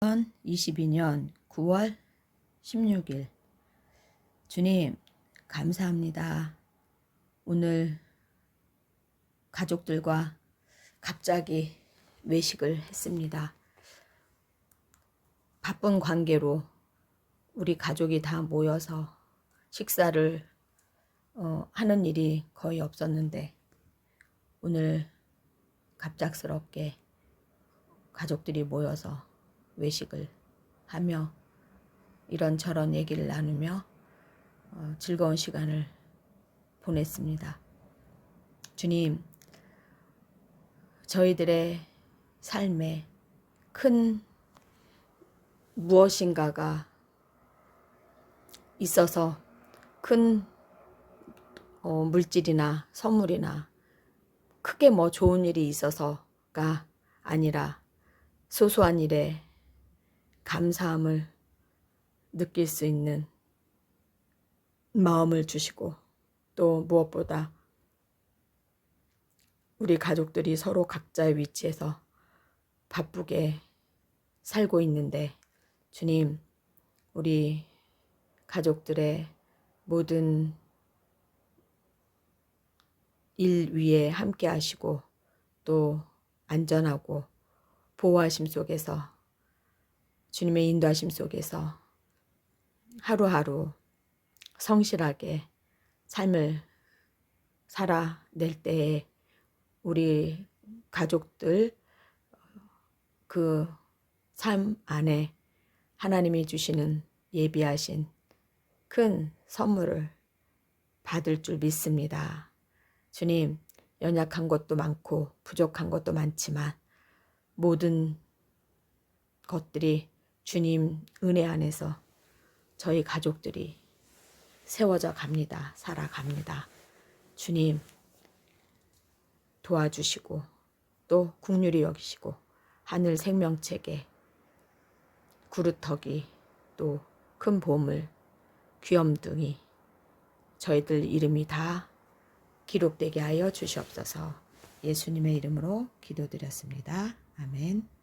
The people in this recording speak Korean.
2022년 9월 16일 주님 감사합니다. 오늘 가족들과 갑자기 외식을 했습니다. 바쁜 관계로 우리 가족이 다 모여서 식사를 어, 하는 일이 거의 없었는데 오늘 갑작스럽게 가족들이 모여서 외식을 하며 이런저런 얘기를 나누며 어, 즐거운 시간을 보냈습니다. 주님, 저희들의 삶에 큰 무엇인가가 있어서 큰 어, 물질이나 선물이나 크게 뭐 좋은 일이 있어서가 아니라 소소한 일에 감사함을 느낄 수 있는 마음을 주시고 또 무엇보다 우리 가족들이 서로 각자의 위치에서 바쁘게 살고 있는데 주님, 우리 가족들의 모든 일 위에 함께 하시고 또 안전하고 보호하심 속에서 주님의 인도하심 속에서 하루하루 성실하게 삶을 살아낼 때에 우리 가족들 그 삶 안에 하나님이 주시는 예비하신 큰 선물을 받을 줄 믿습니다. 주님, 연약한 것도 많고 부족한 것도 많지만 모든 것들이 주님 은혜 안에서 저희 가족들이 세워져 갑니다. 살아갑니다. 주님 도와주시고 또 국률이 여기시고 하늘 생명책에 구루터기 또 큰 보물 귀염둥이 저희들 이름이 다 기록되게 하여 주시옵소서 예수님의 이름으로 기도드렸습니다. 아멘.